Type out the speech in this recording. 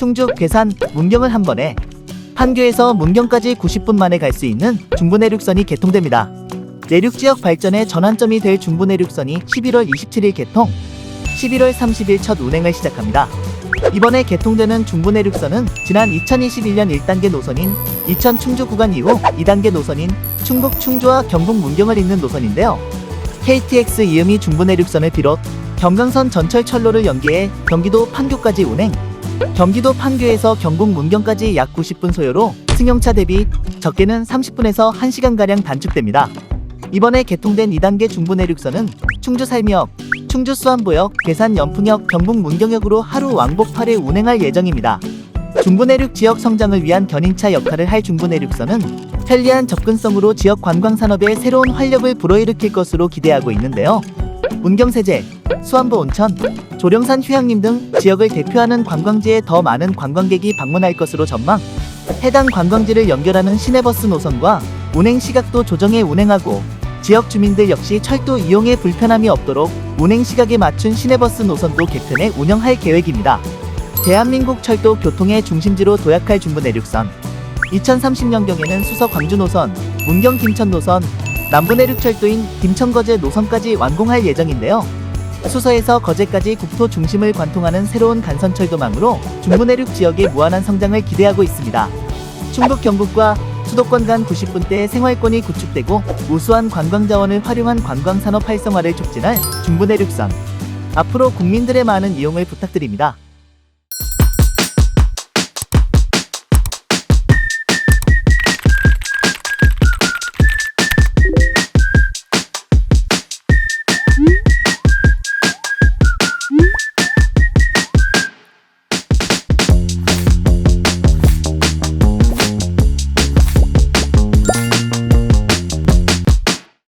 충주, 괴산, 문경을 한 번에 판교에서 문경까지 90분 만에 갈 수 있는 중부내륙선이 개통됩니다. 내륙 지역 발전의 전환점이 될 중부내륙선이 11월 27일 개통, 11월 30일 첫 운행을 시작합니다. 이번에 개통되는 중부내륙선은 지난 2021년 1단계 노선인 이천 충주 구간 이후 2단계 노선인 충북 충주와 경북 문경을 잇는 노선인데요. KTX 이음이 중부내륙선을 비롯 경강선 전철 철로를 연계해 경기도 판교까지 운행, 경기도 판교에서 경북 문경까지 약 90분 소요로 승용차 대비 적게는 30분에서 1시간가량 단축됩니다. 이번에 개통된 2단계 중부내륙선은 충주 살미역, 충주 수안보역, 괴산 연풍역, 경북 문경역으로 하루 왕복 8회 운행할 예정입니다. 중부내륙 지역 성장을 위한 견인차 역할을 할 중부내륙선은 편리한 접근성으로 지역 관광 산업에 새로운 활력을 불어일으킬 것으로 기대하고 있는데요. 문경세제, 수안보 온천, 조령산 휴양림 등 지역을 대표하는 관광지에 더 많은 관광객이 방문할 것으로 전망. 해당 관광지를 연결하는 시내버스 노선과 운행 시각도 조정해 운행하고 지역 주민들 역시 철도 이용에 불편함이 없도록 운행 시각에 맞춘 시내버스 노선도 개편해 운영할 계획입니다. 대한민국 철도 교통의 중심지로 도약할 중부 내륙선. 2030년경에는 수서 광주 노선, 문경 김천 노선, 남부 내륙 철도인 김천거제 노선까지 완공할 예정인데요. 수서에서 거제까지 국토 중심을 관통하는 새로운 간선철도망으로 중부내륙 지역의 무한한 성장을 기대하고 있습니다. 충북 경북과 수도권 간 90분대의 생활권이 구축되고 우수한 관광 자원을 활용한 관광 산업 활성화를 촉진할 중부내륙선. 앞으로 국민들의 많은 이용을 부탁드립니다.